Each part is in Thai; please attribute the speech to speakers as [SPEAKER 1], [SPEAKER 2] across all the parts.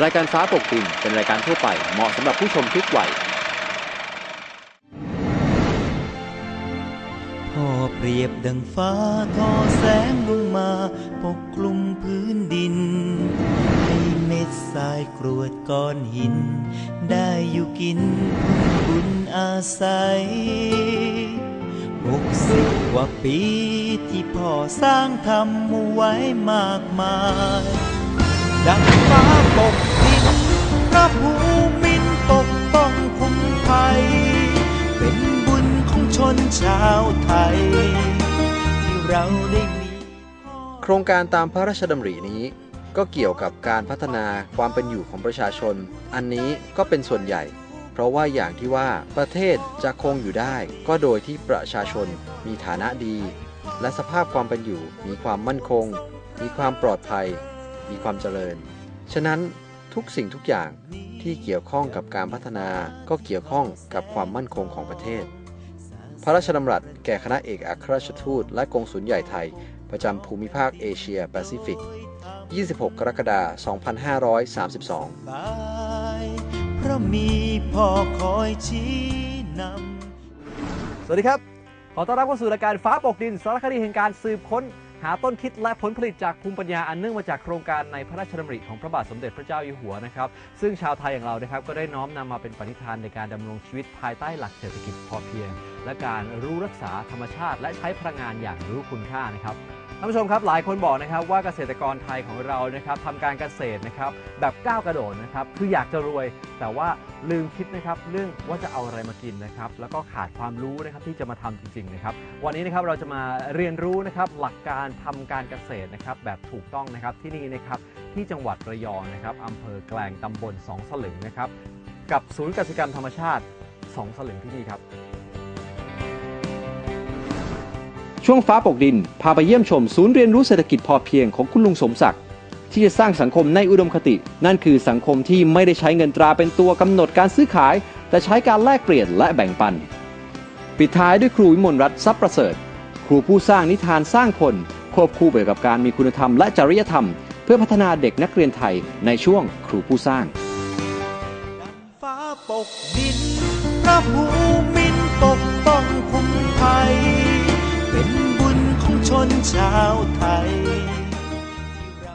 [SPEAKER 1] รายการฟ้าปกติเป็นรายการทั่วไปเหมาะสำหรับผู้ชมทุกวัย
[SPEAKER 2] พ่อเปรียบดังฟ้าทอแสงลงมาปกคลุมพื้นดิน ให้เม็ดทรายกรวดก้อนหิน ได้อยู่กินบุญอาศัยหกสิบกว่าปีที่พ่อสร้างทำเอาไว้มากมาย ดังฟ้า ปกดินพระภูมินปกป้องคุ้มภัย เป็นบุญของชนชาวไทย ที่เราได้มี
[SPEAKER 1] โครงการตามพระราชดำรินี้ ก็เกี่ยวกับการพัฒนาความเป็นอยู่ของประชาชน อันนี้ก็เป็นส่วนใหญ่ เพราะว่าอย่างที่ว่าประเทศจะคงอยู่ได้ ก็โดยที่ประชาชนมีฐานะดี และสภาพความเป็นอยู่มีความมั่นคง มีความปลอดภัย มีความเจริญ ฉะนั้นทุกสิ่งทุกอย่างที่เกี่ยวข้องกับการพัฒนาก็เกี่ยวข้องกับความมั่นคงของประเทศ พระราชดำรัสแก่คณะเอกอัครราชทูตและกงสุลใหญ่ไทย ประจำภูมิภาคเอเชียแปซิฟิก 26 กรกฎาคม 2532
[SPEAKER 2] เพราะมีพ่อคอยชี้นำ
[SPEAKER 3] สวัสดีครับ ขอต้อนรับเข้าสู่รายการฟ้าปกดินสารคดีแห่งการสืบค้น หาต้นคิดและผลผลิตจากภูมิปัญญาอันเนื่องมาจากโครงการในพระราชดำริของพระบาทสมเด็จพระเจ้าอยู่หัวนะครับ ซึ่งชาวไทยอย่างเรานะครับก็ได้น้อมนำมาเป็นปณิธานในการดำรงชีวิตภายใต้หลักเศรษฐกิจพอเพียง และการรู้รักษาธรรมชาติ และใช้พลังงานอย่างรู้คุณค่านะครับ ท่านผู้ชมครับหลายคนบอกนะครับว่าเกษตรกรไทยของเรานะครับทำการเกษตรนะครับแบบก้าวกระโดดนะครับคืออยากจะรวย แต่ว่าลืมคิดนะครับเรื่องว่าจะเอาอะไรมากินนะครับแล้วก็ขาดความรู้นะครับที่จะมาทำจริงๆนะครับวันนี้นะครับเราจะมาเรียนรู้นะครับหลักการทำการเกษตรนะครับแบบถูกต้องนะครับที่นี่นะครับที่จังหวัดระยองนะครับอำเภอแกลงตำบลสองสลึงนะครับกับศูนย์กสิกรรมธรรมชาติสองสลึงที่นี่ครับ
[SPEAKER 1] ช่วงฟ้าปกดิน พาไปเยี่ยมชมศูนย์เรียนรู้เศรษฐกิจพอเพียงของคุณลุงสมศักดิ์ที่จะสร้างสังคมในอุดมคติ นั่นคือสังคมที่ไม่ได้ใช้เงินตราเป็นตัวกำหนดการซื้อขาย แต่ใช้การแลกเปลี่ยนและแบ่งปัน ปิดท้ายด้วยครูวิมลรัตน์ทรัพย์ประเสริฐ ครูผู้สร้างนิทานสร้างคนควบคู่ไปกับการมีคุณธรรมและจริยธรรม เพื่อพัฒนาเด็กนักเรียนไทยในช่วงครูผู้สร้า
[SPEAKER 2] งฟ้าปกดินพระภูมินปกป้องคุ้มภัย เป็นบุญของชนชาวไทยที่เรา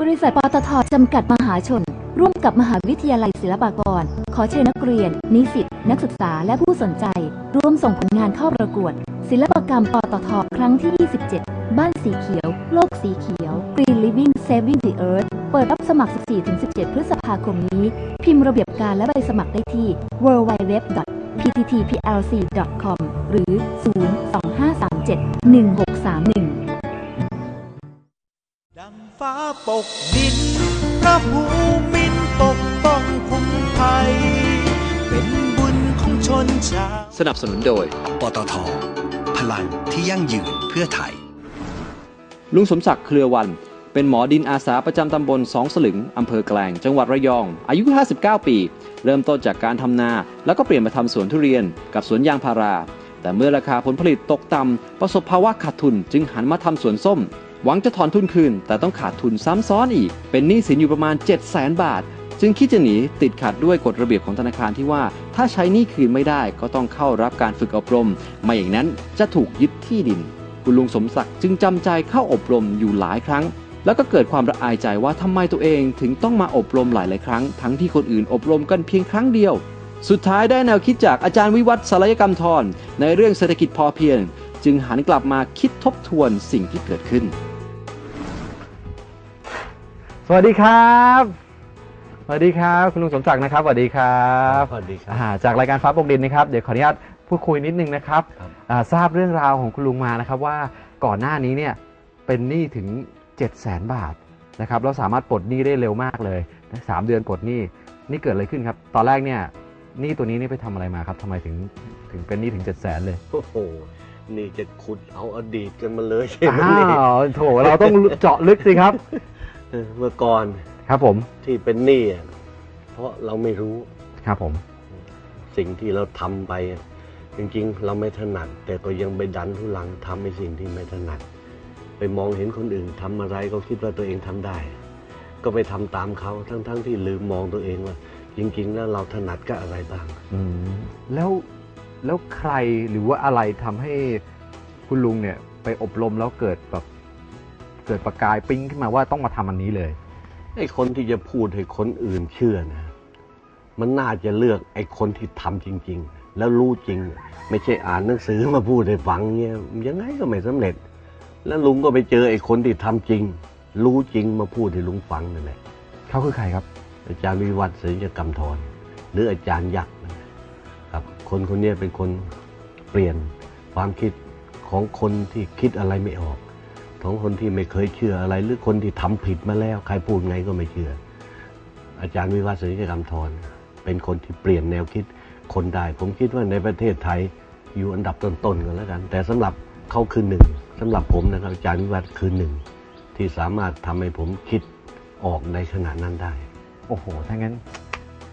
[SPEAKER 4] บริษัทปตทจำกัดมหาชน ร่วมกับมหาวิทยาลัยศิลปากร ขอเชิญนักเรียน นิสิต นักศึกษาและผู้สนใจ ร่วมส่งผลงานเข้าประกวด ศิลปกรรมปตทครั้งที่ 27 บ้านสีเขียว โลกสีเขียว Green Living Saving the Earth เปิดรับสมัคร 14-17 พฤษภาคมนี้ พิมพ์ระเบียบการและใบสมัครได้ที่ www.pttplc.com หรือ 025371631
[SPEAKER 2] ดังฟ้าปกดิน พระภูมินปกป้องคุ้มภัย เป็นบุญของชนชาว
[SPEAKER 1] สนับสนุนโดย
[SPEAKER 5] ปตท พลังที่ยั่งยืนเพื่อไทย
[SPEAKER 1] ลุงสมศักดิ์เครือวัน เป็นหมอดินอาสาประจำตำบลสองสลึงอำเภอแกลง จังหวัดระยอง อายุ 59 ปี เริ่มต้นจากการทำนา แล้วก็เปลี่ยนมาทำสวนทุเรียนกับสวนยางพารา แต่เมื่อราคาผลผลิตตกต่ำประสบภาวะขาดทุนจึงหันมาทำสวนส้ม หวังจะถอนทุนคืน แต่ต้องขาดทุนซ้ำซ้อนอีก เป็นหนี้สินอยู่ประมาณ 7 0 0 0 0 0 บาท จึงคิดจะหนีติดขัดด้วยกฎระเบียบของธนาคารที่ว่า ถ้าใช้หนี้คืนไม่ได้ก็ต้องเข้ารับการฝึกอบรม ไม่อย่างนั้นจะถูกยึดที่ดิน คุณลุงสมศักดิ์จึงจำใจเข้าอบรมอยู่หลายครั้งแล้วก็เกิดความระอายใจว่าทำไมตัวเองถึงต้องมาอบรมหลายหลายครั้ง ทั้งที่คนอื่นอบรมกันเพียงครั้งเดียว สุดท้ายได้แนวคิดจากอาจารย์วิวัฒน์สารยกรรมทรในเรื่องเศรษฐกิจพอเพียง จึงหันกลับมาคิดทบทวนสิ่งที่เกิดขึ้น
[SPEAKER 3] สวัสดีครับ สวัสดีครับ คุณลุงสมศักดิ์นะครับ สวัสดีครับ
[SPEAKER 6] สวัสดีครับ
[SPEAKER 3] อ่าจากรายการฟ้าปกดินนะครับ เดี๋ยวขออนุญาตพูดคุยนิดนึงนะครับ
[SPEAKER 6] ครับ
[SPEAKER 3] อ่าทราบเรื่องราวของคุณลุงมานะครับว่าก่อนหน้านี้เนี่ยเป็นหนี้ถึง 7 0 0 0 0 0 บาทนะครับแล้วสามารถปลดหนี้ได้เร็วมากเลยนะสามเดือนปลดหนี้นี่เกิดอะไรขึ้นครับ ตอนแรกเนี่ย หนี้ตัวนี้นี่ไปทำอะไรมาครับทำไมถึงถึงเป็นหนี้ถึง7 0 0 0 0 0เลย
[SPEAKER 6] โอ้โห นี่จะขุดเอาอดีตกันมาเลยใช่ไหม
[SPEAKER 3] อ้า
[SPEAKER 6] นี่
[SPEAKER 3] วโถเราต้องเจาะลึกสิครับ
[SPEAKER 6] เออเมื่อก่อน
[SPEAKER 3] ครับผม
[SPEAKER 6] ที่เป็นหนี้อะเพราะเราไม่รู้
[SPEAKER 3] ครับผม
[SPEAKER 6] สิ่งที่เราทำไปอะจริงๆ เราไม่ถนัด แต่ก็ยังไปดันทุลังทำในสิ่งที่ไม่ถนัด ไปมองเห็นคนอื่นทำอะไรก็คิดว่าตัวเองทำได้ ก็ไปทำตามเขาทั้งๆที่ลืมมองตัวเองว่า จริงๆแล้วเราถนัดกับอะไรบ้าง
[SPEAKER 3] อืมแล้วแล้วใครหรือว่าอะไรทำให้คุณลุงเนี่ย ไปอบรมแล้วเกิดแบบเกิดประกายปิ๊งขึ้นมาว่าต้องมาทำอันนี้เลย
[SPEAKER 6] ไอ้คนที่จะพูดให้คนอื่นเชื่อนะ มันน่าจะเลือกไอ้คนที่ทำจริง ๆ แล้วรู้จริง ไม่ใช่อ่านหนังสือมาพูดให้ฟังเงี้ยยังไงก็ไม่สำเร็จ แล้วลุงก็ไปเจอไอ้คนที่ทำจริง รู้จริงมาพูดให้ลุงฟังนั่นแหละ
[SPEAKER 3] เขาคือใครครับ
[SPEAKER 6] อาจารย์วิวัฒน์ศิลปกรรมธรหรืออาจารย์ยักษ์ครับ คนคนนี้เป็นคนเปลี่ยนความคิดของคนที่คิดอะไรไม่ออกของคนที่ไม่เคยเชื่ออะไร หรือคนที่ทำผิดมาแล้ว ใครพูดไงก็ไม่เชื่อ อาจารย์วิวัฒน์ศิลปกรรมธรเป็นคนที่เปลี่ยนแนวคิดคนได้ ผมคิดว่าในประเทศไทยอยู่อันดับต้นๆกันแล้วกัน แต่สำหรับเขาคือหนึ่งสำหรับผมนะครับอาจารย์วิวัฒน์คือหนึ่งที่สามารถทำให้ผมคิดออกในขณะนั้นได้
[SPEAKER 3] โอ้โหถ้างั้น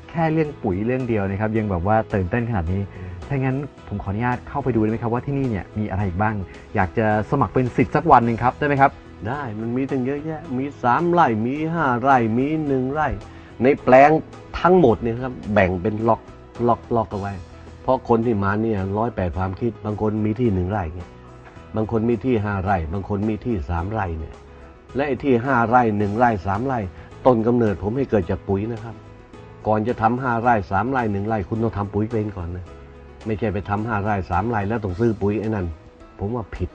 [SPEAKER 3] แค่เรื่องปุ๋ยเรื่องเดียวนะครับยังแบบว่าตื่นเต้นขนาดนี้ถ้างั้นผมขออนุญาตเข้าไปดูได้ไหมครับว่าที่นี่เนี่ยมีอะไรอีกบ้าง อยากจะสมัครเป็นสิทธิ์สักวันหนึ่งครับได้ไหมครับ
[SPEAKER 6] ได้มันมีตั้งเยอะแยะ มีสามไร่ มีห้าไร่ มีหนึ่งไร่ ในแปลงทั้งหมดเนี่ยครับแบ่งเป็นล็อกล็อกล็อกเอาไว้ เพราะคนที่มาเนี่ยร้อยแปดความคิด บางคนมีที่หนึ่งไร่เนี่ยบางคนมีที่ห้าไร่ บางคนมีที่สามไร่เนี่ยและไอ้ที่ห้าไร่หนึ่งไร่สามไร่ ต้นกำเนิดผมให้เกิดจากปุ๋ยนะครับ ก่อนจะทำห้าไร่สามไร่หนึ่งไร่คุณต้องทำปุ๋ยเป็นก่อนนะไม่ใช่ไปทำห้าไร่สามไร่แล้วต้องซื้อปุ๋ยไอ้นั่นผมว่าผิด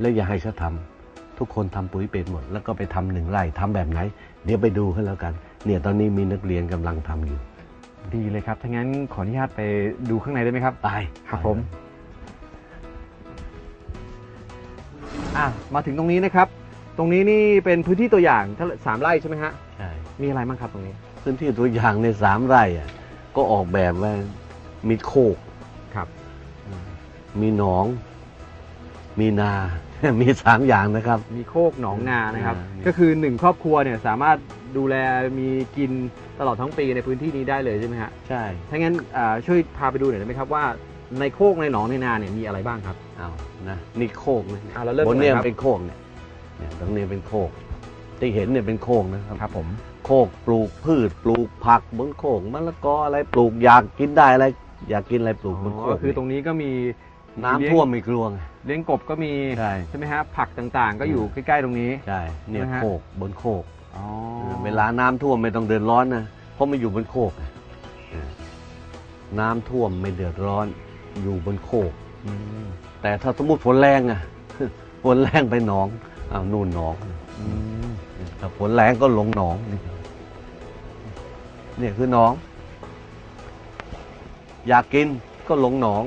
[SPEAKER 6] และอย่าให้เขาทำทุกคนทำปุ๋ยเป็นหมด แล้วก็ไปทำหนึ่งไร่ทำแบบไหน เดี๋ยวไปดูให้แล้วกัน เนี่ยตอนนี้มีนักเรียนกำลังทำอยู่
[SPEAKER 3] ดีเลยครับถ้างั้นขออนุญาตไปดูข้างในได้ไหมครับ
[SPEAKER 6] ไป
[SPEAKER 3] ครับผมอะมาถึงตรงนี้นะครับ ตรงนี้นี่เป็นพื้นที่ตัวอย่างเท่าไหร่สามไร่ใช่ไหมฮะ
[SPEAKER 6] ใช่
[SPEAKER 3] มีอะไรบ้างครับตรงนี้
[SPEAKER 6] พื้นที่ตัวอย่างในสามไร่อะก็ออกแบบว่ามีโคก
[SPEAKER 3] ครับ
[SPEAKER 6] มีหนอง มีนา มีสามอย่างนะครับ
[SPEAKER 3] มีโคกหนองนานะครับ
[SPEAKER 6] อ่า
[SPEAKER 3] ก็คือหนึ่งครอบครัวเนี่ยสามารถดูแลมีกินตลอดทั้งปีในพื้นที่นี้ได้เลยใช่ไหมฮะ
[SPEAKER 6] ใช่
[SPEAKER 3] ถ้างั้นอ่าช่วยพาไปดูหน่อยได้ไหมครับว่าในโคกในหนองในนาเนี่ยมีอะไรบ้างครับ
[SPEAKER 6] เอานะนี่โคกนะ
[SPEAKER 3] อ่าเราเริ่ม
[SPEAKER 6] บนเนี่ย
[SPEAKER 3] ตรงไหนครับ
[SPEAKER 6] เป็นโคกเนี่ย เนี่ยตรงนี้เป็นโคก ที่เห็นเนี่ยเป็นโคกนะครับ
[SPEAKER 3] ครับ ผม
[SPEAKER 6] โคกปลูกพืช ปลูกผักบนโคกมะละกออะไรปลูกอยากกินได้อะไรอยากกินอะไรปลูกบนโค
[SPEAKER 3] ก็
[SPEAKER 6] ก
[SPEAKER 3] คือตรงนี้ก็มี
[SPEAKER 6] น้ำท่วมไม่กลัวไง
[SPEAKER 3] เลี้ยงกบก็มี
[SPEAKER 6] ใช่
[SPEAKER 3] ใช่ไหมฮะผักต่างๆ ก็อยู่ใกล้ๆตรงนี้
[SPEAKER 6] ใช่เนี่ย
[SPEAKER 3] นะฮะ
[SPEAKER 6] โคกบนโคก
[SPEAKER 3] อ๋อ
[SPEAKER 6] เวลาน้ำท่วมไม่ต้องเดือดร้อนนะเพราะมันอยู่บนโคกไงเออน้ำท่วมไม่เดือดร้อนอยู่บนโคก
[SPEAKER 3] อืม
[SPEAKER 6] แต่ถ้าสมมติฝนแรงอะฝนแรงไปหนอง อ้าวนู่นหนอง
[SPEAKER 3] อืม
[SPEAKER 6] ถ้าฝนแรงก็ลงหนองนี่เนี่ยคือหนอง อยากกินก็ลงหนอง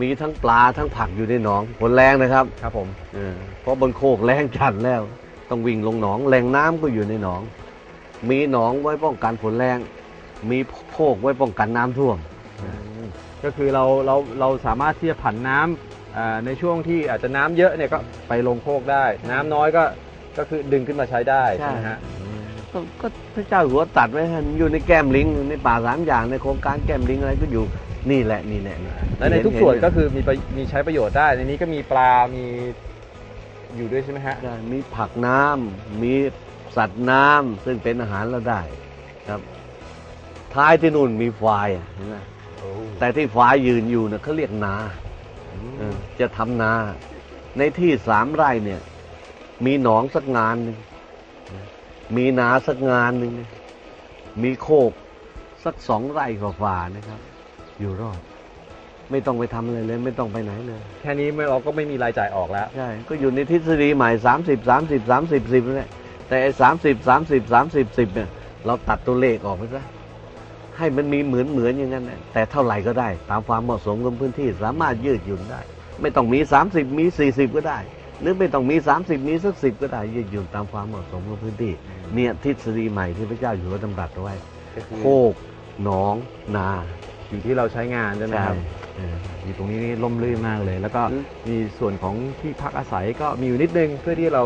[SPEAKER 6] มีทั้งปลาทั้งผักอยู่ในหนองฝนแรงนะครับ
[SPEAKER 3] ครับผม
[SPEAKER 6] เออเพราะบนโคกแรงจัดแล้ว ต้องวิ่งลงหนองแหล่งน้ำก็อยู่ในหนอง มีหนองไว้ป้องกันฝนแรง มีโคกไว้ป้องกันน้ำท่วม
[SPEAKER 3] ก็คือเราเราเราสามารถที่จะผันน้ำอ่า ในช่วงที่อาจจะน้ำเยอะเนี่ยก็ไปลงโคกได้ น้ำน้อยก็ก็คือดึงขึ้นมาใช้ได้
[SPEAKER 6] ใช่
[SPEAKER 3] ใช่ไหมฮะ
[SPEAKER 6] ก็ก็พระเจ้าอยู่หัวตัดไว้ให้มันอยู่ในแก้มลิงในป่าสามอย่างในโครงการแก้มลิงอะไรก็อยู่นี่แหละนี่แหละนี่
[SPEAKER 3] และในทุกส่วนก็คือมีประมีใช้ประโยชน์ได้ ในนี้ก็มีปลา มีอยู่ด้วยใช่ไหมฮะ
[SPEAKER 6] ใช่มีผักน้ำมีสัตว์น้ำซึ่งเป็นอาหารเราได้ครับ ท้ายที่นู่นมีควายอะเห็นไหมแต่ที่ควายยืนอยู่นะเขาเรียกนา เออจะทำนา ในที่สามไร่เนี่ย มีหนองสักงานหนึ่งมีนาสักงานหนึ่งมีโคกสักสองไร่กว่าๆนะครับ อยู่รอด ไม่ต้องไปทำอะไรเลย ไม่ต้องไปไหนเลย
[SPEAKER 3] แค่นี้ไม่เราก็ไม่มีรายจ่ายออกแล้ว
[SPEAKER 6] ใช่ก็อยู่ในทฤษฎีใหม่30 30 30 10นั่นแหละแต่ไอ้สามสิบสามสิบสามสิบสิบเนี่ยเราตัดตัวเลขออกไปซะ ให้มันมีเหมือนเหมือนอย่างนั้นนะแต่เท่าไหร่ก็ได้ ตามความเหมาะสมกับพื้นที่สามารถยืดหยุ่นได้ ไม่ต้องมี 30 มี 40 ก็ได้ หรือไม่ต้องมี 30 มีสักสิบก็ได้ ยืดหยุ่นตามความเหมาะสมกับพื้นที่ เนี่ยทฤษฎีใหม่ที่พระเจ้าอยู่หัวดำรัสเอาไว้
[SPEAKER 3] ก็คือ
[SPEAKER 6] โคกหนองนา
[SPEAKER 3] อยู่ที่เราใช้งานใช่ไหมครับ
[SPEAKER 6] เออ
[SPEAKER 3] อยู่ตรงนี้นี่ร่มรื่นมากเลย แล้วก็
[SPEAKER 6] อืม
[SPEAKER 3] มีส่วนของที่พักอาศัยก็มีอยู่นิดนึงเพื่อที่เรา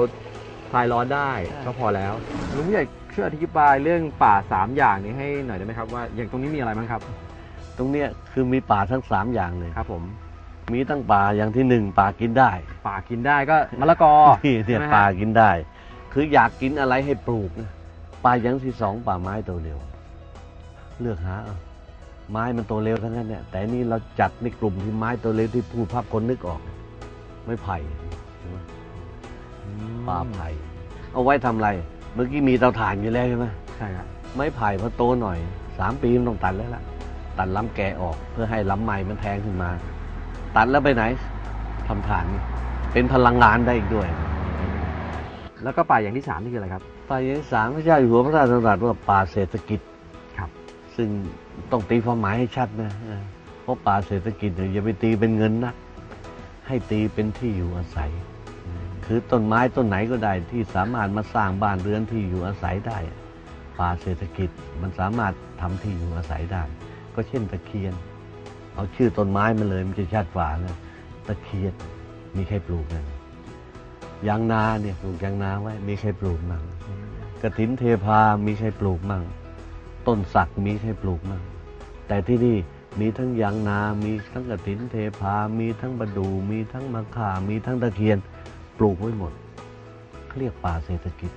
[SPEAKER 3] คลายร้อนได้
[SPEAKER 6] ใช่
[SPEAKER 3] ก็พอแล้วลุงผู้ใหญ่ ช่วยอธิบายเรื่องป่าสามอย่างนี้ให้หน่อยได้ไหมครับว่าอย่างตรงนี้มีอะไรบ้างครับ
[SPEAKER 6] ตรงเนี้ยคือมีป่าทั้งสามอย่างเลย
[SPEAKER 3] ครับ ผม
[SPEAKER 6] มีตั้งป่าอย่างที่หนึ่งป่ากินได้
[SPEAKER 3] ป่ากินได้ก็มะละกอ
[SPEAKER 6] ที่เนี่ย
[SPEAKER 3] ใช่ไหมฮะ
[SPEAKER 6] ป่ากินได้ คืออยากกินอะไรให้ปลูกนะป่ายังที่สองป่าไม้ตัวเร็วเลือกหาเอาไม้มันตัวเร็วทั้งนั้นเนี่ยแต่นี่เราจัดในกลุ่มที่ไม้ตัวเร็วที่ผู้ภาพคนนึกออก ไม่ไผ่ใช่ไหมป่าไผ่เอาไว้ทำอะไร เมื่อกี้มีเตาถ่านอยู่แล้วใช่ไหม
[SPEAKER 3] ใช่ครับ
[SPEAKER 6] ไม้ไผ่พอโตหน่อยสามปีมันต้องตัดแล้วล่ะ ตัดลำแกะออกเพื่อให้ลำใหม่มันแทงขึ้นมา ตัดแล้วไปไหนทำฐานเป็นพลังงานได้อีกด้วย
[SPEAKER 3] แล้วก็ป่าอย่างที่สามนี่คืออะไรครับ
[SPEAKER 6] ป่าอย่างที่สามพระเจ้าอยู่หัวพระราชทานว่าป่าเศรษฐกิจ
[SPEAKER 3] ครับ
[SPEAKER 6] ซึ่งต้องตีความหมายให้ชัดนะเออเพราะป่าเศรษฐกิจเนี่ยอย่าไปตีเป็นเงินนะให้ตีเป็นที่อยู่อาศัย คือต้นไม้ต้นไหนก็ได้ที่สามารถมาสร้างบ้านเรือนที่อยู่อาศัยได้ ป่าเศรษฐกิจมันสามารถทำที่อยู่อาศัยได้ ก็เช่นตะเคียน เอาชื่อต้นไม้มาเลยมันจะชัดกว่านะตะเคียนมีใครปลูกกันยางนาเนี่ยปลูกยางนาไว้มีใครปลูกมั่งกระถินเทพา มีใครปลูกมั่ง ต้นสักมีใครปลูกมั่ง แต่ที่นี่มีทั้งยางนา มีทั้งกระถินเทพา มีทั้งบดู มีทั้งมะข่า มีทั้งตะเคียน ปลูกไว้หมดเขาเรียกป่าเศรษฐกิจ